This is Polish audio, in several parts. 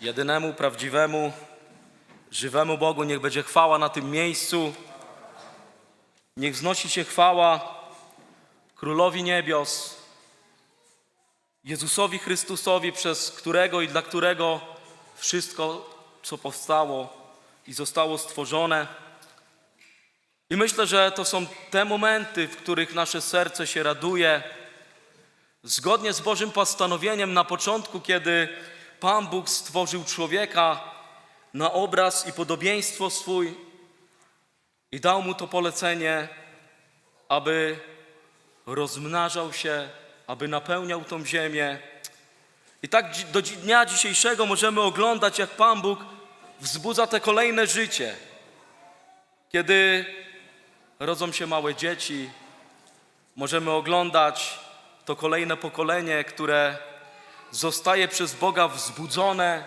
Jedynemu, prawdziwemu, żywemu Bogu niech będzie chwała na tym miejscu. Niech wznosi się chwała Królowi Niebios, Jezusowi Chrystusowi, przez którego i dla którego wszystko, co powstało i zostało stworzone. I myślę, że to są te momenty, w których nasze serce się raduje, zgodnie z Bożym postanowieniem na początku, kiedy Pan Bóg stworzył człowieka na obraz i podobieństwo swój i dał mu to polecenie, aby rozmnażał się, aby napełniał tą ziemię. I tak do dnia dzisiejszego możemy oglądać, jak Pan Bóg wzbudza te kolejne życie. Kiedy rodzą się małe dzieci, możemy oglądać to kolejne pokolenie, które zostaje przez Boga wzbudzone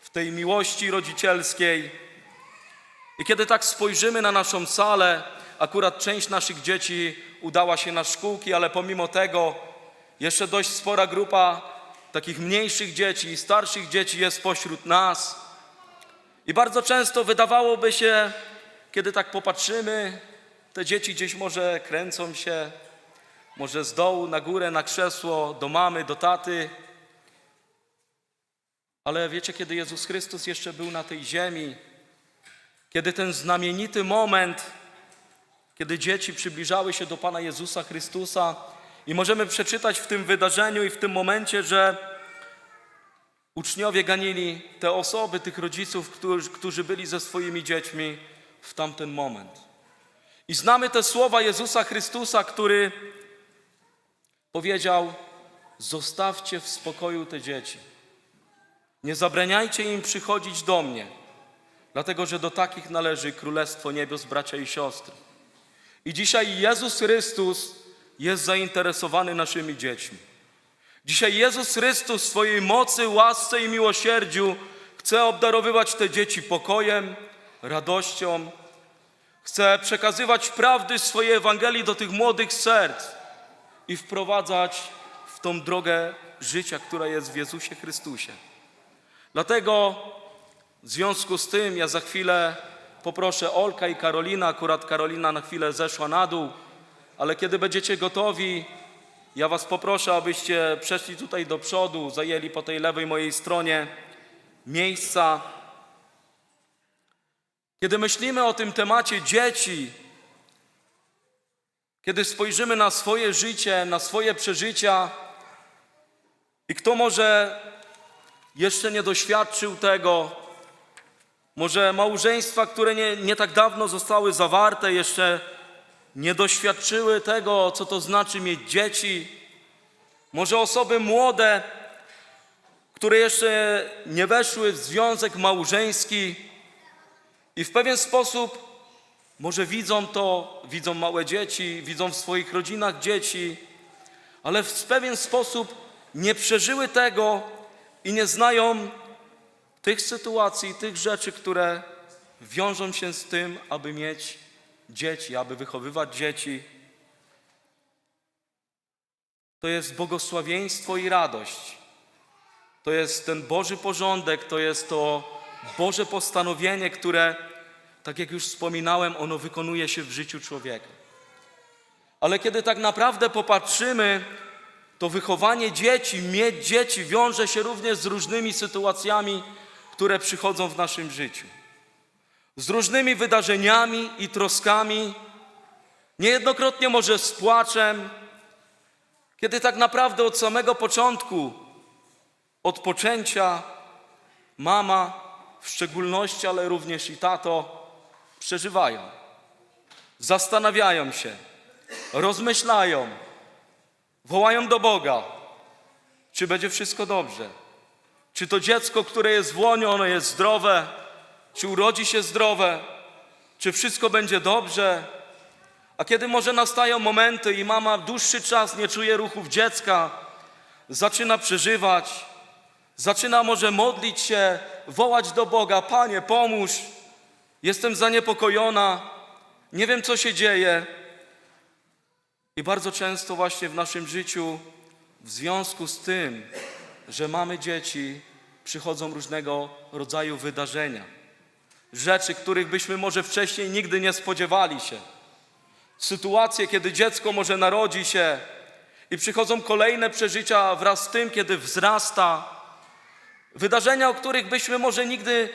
w tej miłości rodzicielskiej. I kiedy tak spojrzymy na naszą salę, akurat część naszych dzieci udała się na szkółki, ale pomimo tego jeszcze dość spora grupa takich mniejszych dzieci i starszych dzieci jest pośród nas. I bardzo często wydawałoby się, kiedy tak popatrzymy, te dzieci gdzieś może kręcą się, może z dołu na górę, na krzesło, do mamy, do taty. Ale wiecie, kiedy Jezus Chrystus jeszcze był na tej ziemi, kiedy ten znamienity moment, kiedy dzieci przybliżały się do Pana Jezusa Chrystusa i możemy przeczytać w tym wydarzeniu i w tym momencie, że uczniowie ganili te osoby, tych rodziców, którzy, którzy byli ze swoimi dziećmi w tamten moment. I znamy te słowa Jezusa Chrystusa, który powiedział: Zostawcie w spokoju te dzieci. Nie zabraniajcie im przychodzić do mnie, dlatego że do takich należy Królestwo Niebios, bracia i siostry. I dzisiaj Jezus Chrystus jest zainteresowany naszymi dziećmi. Dzisiaj Jezus Chrystus w swojej mocy, łasce i miłosierdziu chce obdarowywać te dzieci pokojem, radością, chce przekazywać prawdy swojej Ewangelii do tych młodych serc i wprowadzać w tą drogę życia, która jest w Jezusie Chrystusie. Dlatego w związku z tym ja za chwilę poproszę Olka i Karolina, akurat Karolina na chwilę zeszła na dół, ale kiedy będziecie gotowi, ja was poproszę, abyście przeszli tutaj do przodu, zajęli po tej lewej mojej stronie miejsca. Kiedy myślimy o tym temacie dzieci, kiedy spojrzymy na swoje życie, na swoje przeżycia i kto może jeszcze nie doświadczył tego, może małżeństwa, które nie, nie tak dawno zostały zawarte, jeszcze nie doświadczyły tego, co to znaczy mieć dzieci, może osoby młode, które jeszcze nie weszły w związek małżeński i w pewien sposób może widzą to, widzą małe dzieci, widzą w swoich rodzinach dzieci, ale w pewien sposób nie przeżyły tego i nie znają tych sytuacji, tych rzeczy, które wiążą się z tym, aby mieć dzieci, aby wychowywać dzieci. To jest błogosławieństwo i radość. To jest ten Boży porządek, to jest to Boże postanowienie, które, tak jak już wspominałem, ono wykonuje się w życiu człowieka. Ale kiedy tak naprawdę popatrzymy, to wychowanie dzieci, mieć dzieci wiąże się również z różnymi sytuacjami, które przychodzą w naszym życiu. Z różnymi wydarzeniami i troskami, niejednokrotnie może z płaczem, kiedy tak naprawdę od samego początku, od poczęcia, mama w szczególności, ale również i tato przeżywają, zastanawiają się, rozmyślają, wołają do Boga, czy będzie wszystko dobrze. Czy to dziecko, które jest w łonie, ono jest zdrowe? Czy urodzi się zdrowe? Czy wszystko będzie dobrze? A kiedy może nastają momenty i mama dłuższy czas nie czuje ruchów dziecka, zaczyna przeżywać, zaczyna może modlić się, wołać do Boga: Panie, pomóż, jestem zaniepokojona, nie wiem co się dzieje. I bardzo często właśnie w naszym życiu, w związku z tym, że mamy dzieci, przychodzą różnego rodzaju wydarzenia. Rzeczy, których byśmy może wcześniej nigdy nie spodziewali się. Sytuacje, kiedy dziecko może narodzi się i przychodzą kolejne przeżycia wraz z tym, kiedy wzrasta. Wydarzenia, o których byśmy może nigdy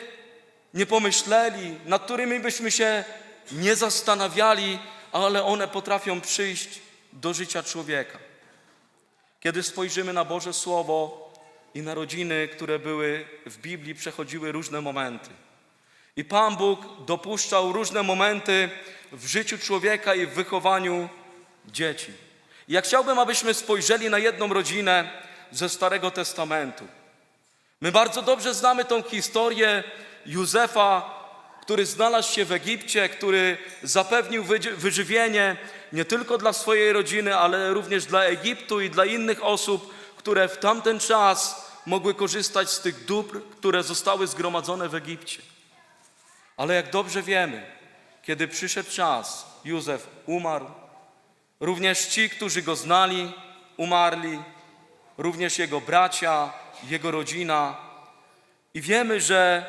nie pomyśleli, nad którymi byśmy się nie zastanawiali, ale one potrafią przyjść do życia człowieka. Kiedy spojrzymy na Boże Słowo i na rodziny, które były w Biblii, przechodziły różne momenty. I Pan Bóg dopuszczał różne momenty w życiu człowieka i w wychowaniu dzieci. Ja chciałbym, abyśmy spojrzeli na jedną rodzinę ze Starego Testamentu. My bardzo dobrze znamy tą historię Józefa, który znalazł się w Egipcie, który zapewnił wyżywienie nie tylko dla swojej rodziny, ale również dla Egiptu i dla innych osób, które w tamten czas mogły korzystać z tych dóbr, które zostały zgromadzone w Egipcie. Ale jak dobrze wiemy, kiedy przyszedł czas, Józef umarł, również ci, którzy go znali, umarli, również jego bracia, jego rodzina. I wiemy, że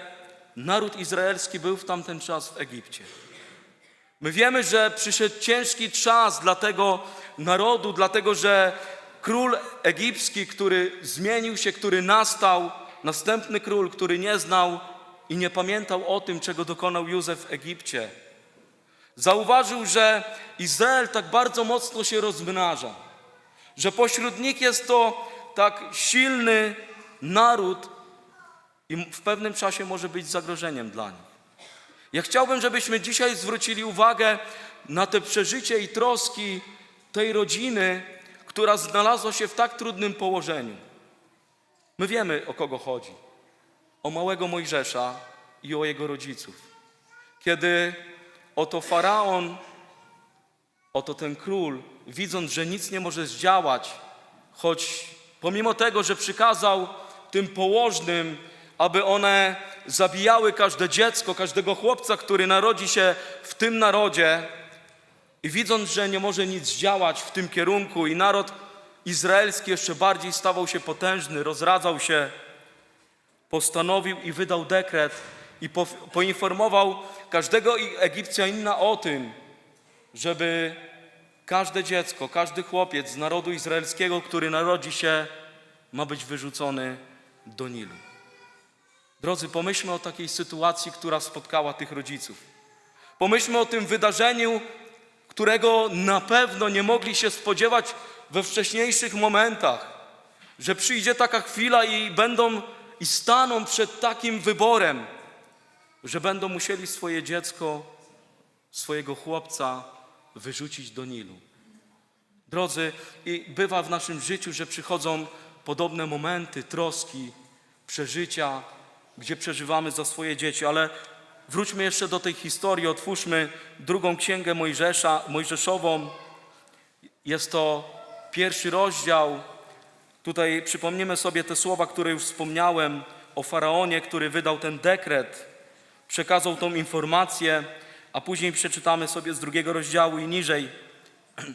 naród izraelski był w tamten czas w Egipcie. My wiemy, że przyszedł ciężki czas dla tego narodu, dlatego że król egipski, który zmienił się, który nastał, następny król, który nie znał i nie pamiętał o tym, czego dokonał Józef w Egipcie, zauważył, że Izrael tak bardzo mocno się rozmnaża, że pośród nich jest to tak silny naród i w pewnym czasie może być zagrożeniem dla nich. Ja chciałbym, żebyśmy dzisiaj zwrócili uwagę na te przeżycie i troski tej rodziny, która znalazła się w tak trudnym położeniu. My wiemy, o kogo chodzi. O małego Mojżesza i o jego rodziców. Kiedy oto faraon, oto ten król, widząc, że nic nie może zdziałać, choć pomimo tego, że przykazał tym położnym, aby one zabijały każde dziecko, każdego chłopca, który narodzi się w tym narodzie, i widząc, że nie może nic zdziałać w tym kierunku, i naród izraelski jeszcze bardziej stawał się potężny, rozradzał się, postanowił i wydał dekret i po, poinformował każdego Egipcjanina o tym, żeby każde dziecko, każdy chłopiec z narodu izraelskiego, który narodzi się, ma być wyrzucony do Nilu. Drodzy, pomyślmy o takiej sytuacji, która spotkała tych rodziców. Pomyślmy o tym wydarzeniu, którego na pewno nie mogli się spodziewać we wcześniejszych momentach, że przyjdzie taka chwila i będą i staną przed takim wyborem, że będą musieli swoje dziecko, swojego chłopca wyrzucić do Nilu. Drodzy, i bywa w naszym życiu, że przychodzą podobne momenty, troski, przeżycia, gdzie przeżywamy za swoje dzieci, ale wróćmy jeszcze do tej historii, otwórzmy drugą księgę Mojżesza, Mojżeszową. Jest to pierwszy rozdział. Tutaj przypomnimy sobie te słowa, które już wspomniałem o faraonie, który wydał ten dekret, przekazał tą informację, a później przeczytamy sobie z drugiego rozdziału i niżej.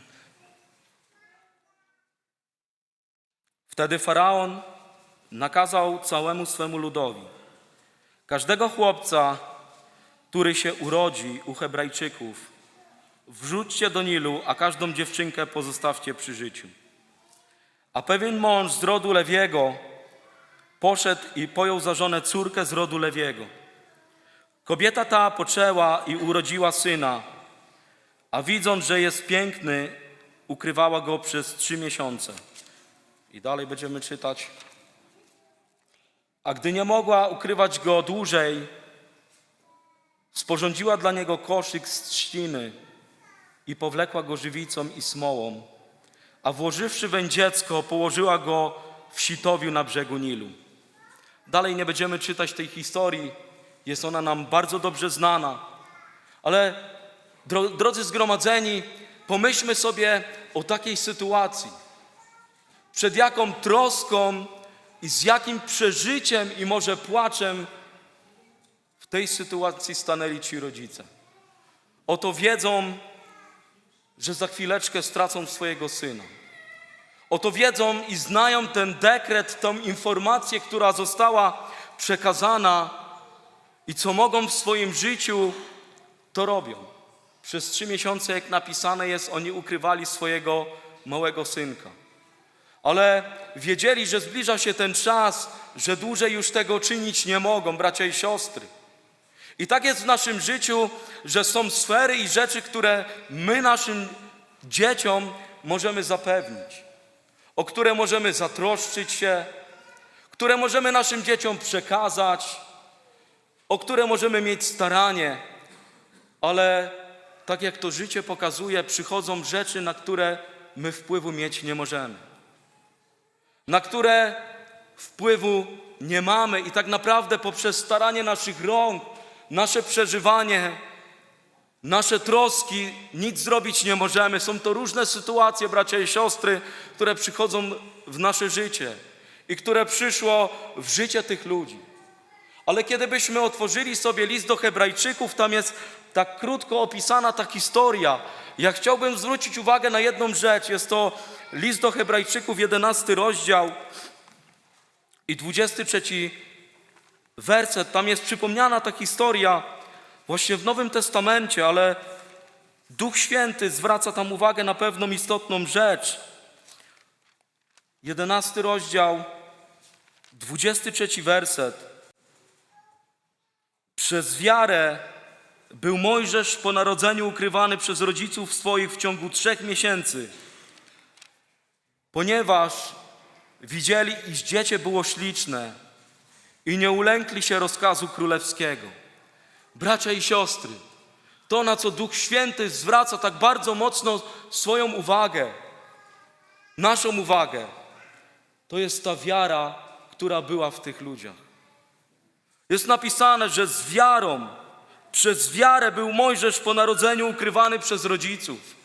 Wtedy faraon nakazał całemu swemu ludowi: Każdego chłopca, który się urodzi u Hebrajczyków, wrzućcie do Nilu, a każdą dziewczynkę pozostawcie przy życiu. A pewien mąż z rodu Lewiego poszedł i pojął za żonę córkę z rodu Lewiego. Kobieta ta poczęła i urodziła syna, a widząc, że jest piękny, ukrywała go przez trzy miesiące. I dalej będziemy czytać. A gdy nie mogła ukrywać go dłużej, sporządziła dla niego koszyk z trzciny i powlekła go żywicą i smołą, a włożywszy weń dziecko, położyła go w sitowiu na brzegu Nilu. Dalej nie będziemy czytać tej historii, jest ona nam bardzo dobrze znana, ale dro, drodzy zgromadzeni, pomyślmy sobie o takiej sytuacji. Przed jaką troską i z jakim przeżyciem i może płaczem w tej sytuacji stanęli ci rodzice. Oto wiedzą, że za chwileczkę stracą swojego syna. Oto wiedzą i znają ten dekret, tą informację, która została przekazana i co mogą w swoim życiu, to robią. Przez trzy miesiące, jak napisane jest, oni ukrywali swojego małego synka. Ale wiedzieli, że zbliża się ten czas, że dłużej już tego czynić nie mogą, bracia i siostry. I tak jest w naszym życiu, że są sfery i rzeczy, które my naszym dzieciom możemy zapewnić, o które możemy zatroszczyć się, które możemy naszym dzieciom przekazać, o które możemy mieć staranie, ale tak jak to życie pokazuje, przychodzą rzeczy, na które my wpływu mieć nie możemy, na które wpływu nie mamy i tak naprawdę poprzez staranie naszych rąk, nasze przeżywanie, nasze troski nic zrobić nie możemy. Są to różne sytuacje, bracia i siostry, które przychodzą w nasze życie i które przyszło w życie tych ludzi. Ale kiedy byśmy otworzyli sobie list do Hebrajczyków, tam jest tak krótko opisana ta historia. Ja chciałbym zwrócić uwagę na jedną rzecz. Jest to list do Hebrajczyków, 11 rozdział i 23 werset. Tam jest przypomniana ta historia właśnie w Nowym Testamencie, ale Duch Święty zwraca tam uwagę na pewną istotną rzecz. 11 rozdział, 23 werset. Przez wiarę był Mojżesz po narodzeniu ukrywany przez rodziców swoich w ciągu trzech miesięcy, ponieważ widzieli, iż dziecię było śliczne i nie ulękli się rozkazu królewskiego. Bracia i siostry, to na co Duch Święty zwraca tak bardzo mocno swoją uwagę, naszą uwagę, to jest ta wiara, która była w tych ludziach. Jest napisane, że z wiarą, przez wiarę był Mojżesz po narodzeniu ukrywany przez rodziców.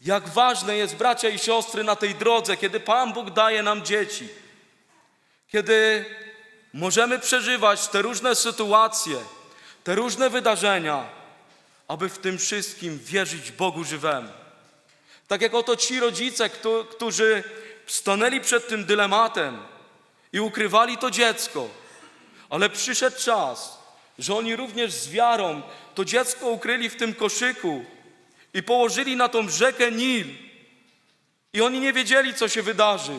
Jak ważne jest, bracia i siostry, na tej drodze, kiedy Pan Bóg daje nam dzieci, kiedy możemy przeżywać te różne sytuacje, te różne wydarzenia, aby w tym wszystkim wierzyć Bogu żywemu. Tak jak oto ci rodzice, któ- którzy stanęli przed tym dylematem i ukrywali to dziecko, ale przyszedł czas, że oni również z wiarą to dziecko ukryli w tym koszyku i położyli na tą rzekę Nil. I oni nie wiedzieli, co się wydarzy.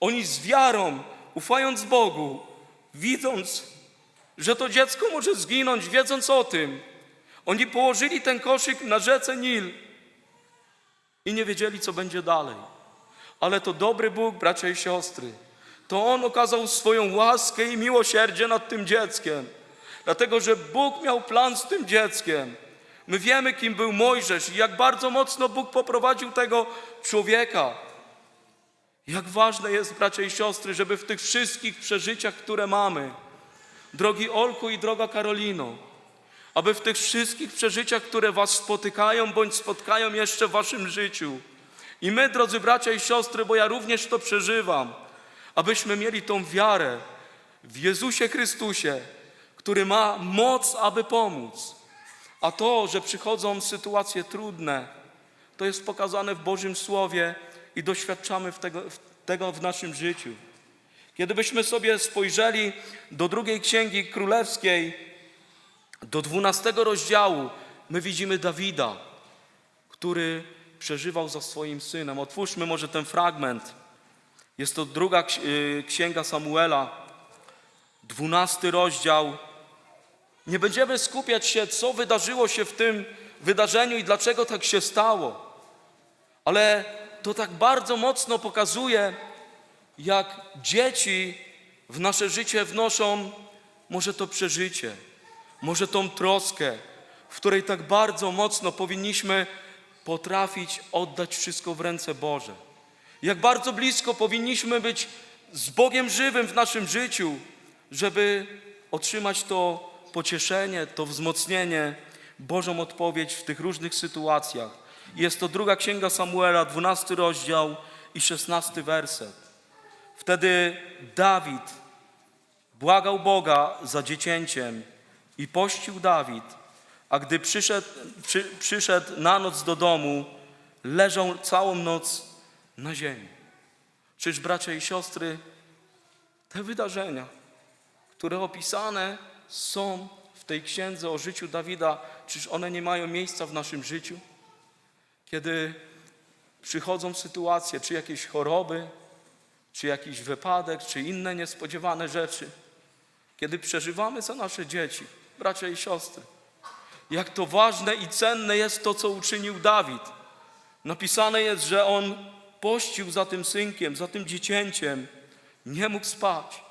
Oni z wiarą, ufając Bogu, widząc, że to dziecko może zginąć, wiedząc o tym, oni położyli ten koszyk na rzece Nil i nie wiedzieli, co będzie dalej. Ale to dobry Bóg, bracia i siostry, to On okazał swoją łaskę i miłosierdzie nad tym dzieckiem. Dlatego, że Bóg miał plan z tym dzieckiem. My wiemy, kim był Mojżesz i jak bardzo mocno Bóg poprowadził tego człowieka. Jak ważne jest, bracia i siostry, żeby w tych wszystkich przeżyciach, które mamy, drogi Olku i droga Karolino, aby w tych wszystkich przeżyciach, które Was spotykają bądź spotkają jeszcze w Waszym życiu, i my, drodzy bracia i siostry, bo ja również to przeżywam, abyśmy mieli tą wiarę w Jezusie Chrystusie, który ma moc, aby pomóc. A to, że przychodzą sytuacje trudne, to jest pokazane w Bożym Słowie i doświadczamy tego, w tego w naszym życiu. Kiedy byśmy sobie spojrzeli do drugiej księgi królewskiej, do dwunastego rozdziału, my widzimy Dawida, który przeżywał za swoim synem. Otwórzmy może ten fragment. Jest to druga y, księga Samuela, dwunasty rozdział. Nie będziemy skupiać się, co wydarzyło się w tym wydarzeniu i dlaczego tak się stało, ale to tak bardzo mocno pokazuje, jak dzieci w nasze życie wnoszą może to przeżycie, może tą troskę, w której tak bardzo mocno powinniśmy potrafić oddać wszystko w ręce Boże. Jak bardzo blisko powinniśmy być z Bogiem żywym w naszym życiu, żeby otrzymać to pocieszenie, to wzmocnienie, Bożą odpowiedź w tych różnych sytuacjach. Jest to druga księga Samuela, 12 rozdział i 16 werset. Wtedy Dawid błagał Boga za dziecięciem i pościł Dawid, a gdy przyszedł, przy, przyszedł na noc do domu, leżał całą noc na ziemi. Czyż bracia i siostry, te wydarzenia, które opisane są w tej księdze o życiu Dawida, czyż one nie mają miejsca w naszym życiu? Kiedy przychodzą sytuacje, czy jakieś choroby, czy jakiś wypadek, czy inne niespodziewane rzeczy, kiedy przeżywamy za nasze dzieci, bracia i siostry, jak to ważne i cenne jest to, co uczynił Dawid. Napisane jest, że on pościł za tym synkiem, za tym dziecięciem, nie mógł spać.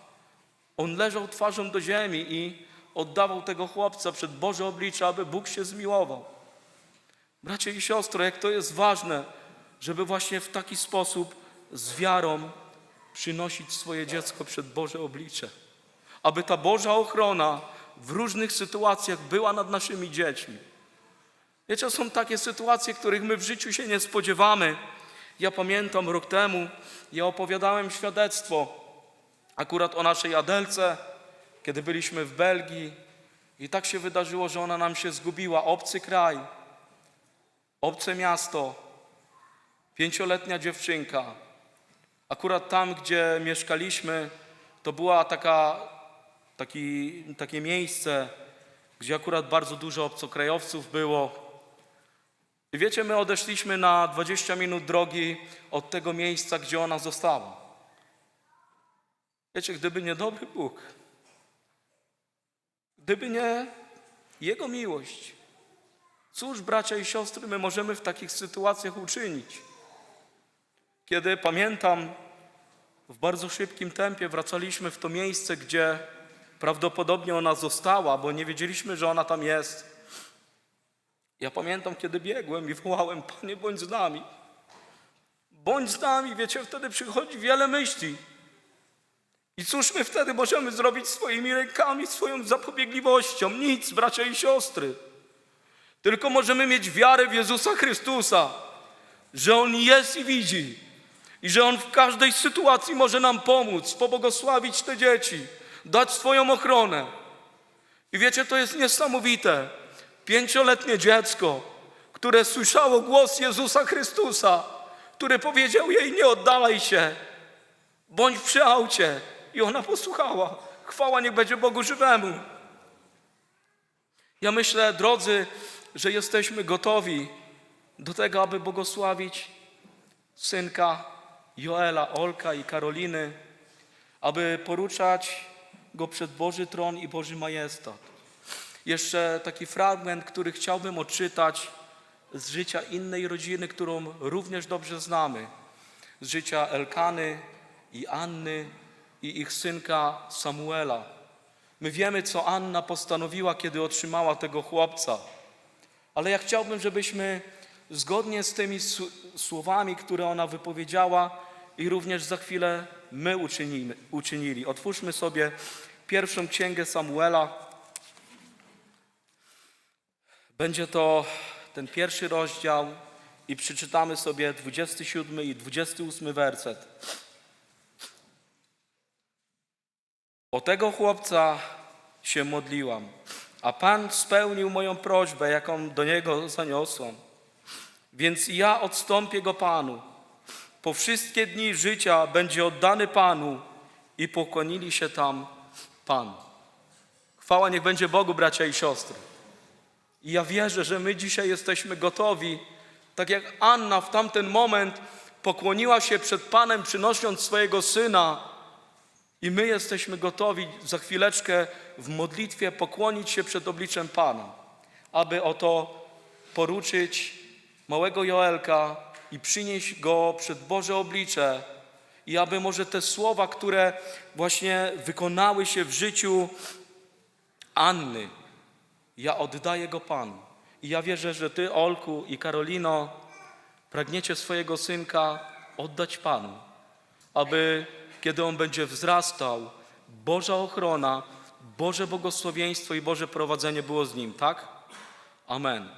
On leżał twarzą do ziemi i oddawał tego chłopca przed Boże oblicze, aby Bóg się zmiłował. Bracie i siostro, jak to jest ważne, żeby właśnie w taki sposób z wiarą przynosić swoje dziecko przed Boże oblicze. Aby ta Boża ochrona w różnych sytuacjach była nad naszymi dziećmi. Wiecie, są takie sytuacje, których my w życiu się nie spodziewamy. Ja pamiętam rok temu, ja opowiadałem świadectwo akurat o naszej Adelce, kiedy byliśmy w Belgii i tak się wydarzyło, że ona nam się zgubiła. Obcy kraj, obce miasto, pięcioletnia dziewczynka. Akurat tam, gdzie mieszkaliśmy, to była taka, taki, takie miejsce, gdzie akurat bardzo dużo obcokrajowców było. I wiecie, my odeszliśmy na 20 minut drogi od tego miejsca, gdzie ona została. Wiecie, gdyby nie dobry Bóg, gdyby nie Jego miłość, cóż, bracia i siostry, my możemy w takich sytuacjach uczynić? Kiedy pamiętam, w bardzo szybkim tempie wracaliśmy w to miejsce, gdzie prawdopodobnie ona została, bo nie wiedzieliśmy, że ona tam jest. Ja pamiętam, kiedy biegłem i wołałem, Panie, bądź z nami. Bądź z nami, wiecie, wtedy przychodzi wiele myśli. I cóż my wtedy możemy zrobić swoimi rękami, swoją zapobiegliwością? Nic, bracia i siostry. Tylko możemy mieć wiarę w Jezusa Chrystusa, że On jest i widzi. I że On w każdej sytuacji może nam pomóc, pobłogosławić te dzieci, dać swoją ochronę. I wiecie, to jest niesamowite. Pięcioletnie dziecko, które słyszało głos Jezusa Chrystusa, który powiedział jej: Nie oddalaj się, bądź przy aucie. I ona posłuchała. Chwała niech będzie Bogu żywemu. Ja myślę, drodzy, że jesteśmy gotowi do tego, aby błogosławić synka Joela, Olka i Karoliny, aby poruczać go przed Boży tron i Boży majestat. Jeszcze taki fragment, który chciałbym odczytać z życia innej rodziny, którą również dobrze znamy. Z życia Elkany i Anny i ich synka Samuela. My wiemy, co Anna postanowiła, kiedy otrzymała tego chłopca. Ale ja chciałbym, żebyśmy zgodnie z tymi słowami, które ona wypowiedziała, i również za chwilę my uczynimy, uczynili. Otwórzmy sobie pierwszą księgę Samuela. Będzie to ten pierwszy rozdział i przeczytamy sobie 27 i 28 werset. O tego chłopca się modliłam, a Pan spełnił moją prośbę, jaką do niego zaniosłam. Więc ja odstąpię go Panu. Po wszystkie dni życia będzie oddany Panu i pokłonili się tam Panu. Chwała niech będzie Bogu, bracia i siostry. I ja wierzę, że my dzisiaj jesteśmy gotowi, tak jak Anna w tamten moment pokłoniła się przed Panem, przynosząc swojego syna, i my jesteśmy gotowi za chwileczkę w modlitwie pokłonić się przed obliczem Pana, aby oto poruczyć małego Joelka i przynieść go przed Boże oblicze i aby może te słowa, które właśnie wykonały się w życiu Anny, ja oddaję go Panu. I ja wierzę, że Ty, Olku i Karolino, pragniecie swojego synka oddać Panu, aby kiedy on będzie wzrastał, Boża ochrona, Boże błogosławieństwo i Boże prowadzenie było z nim, tak? Amen.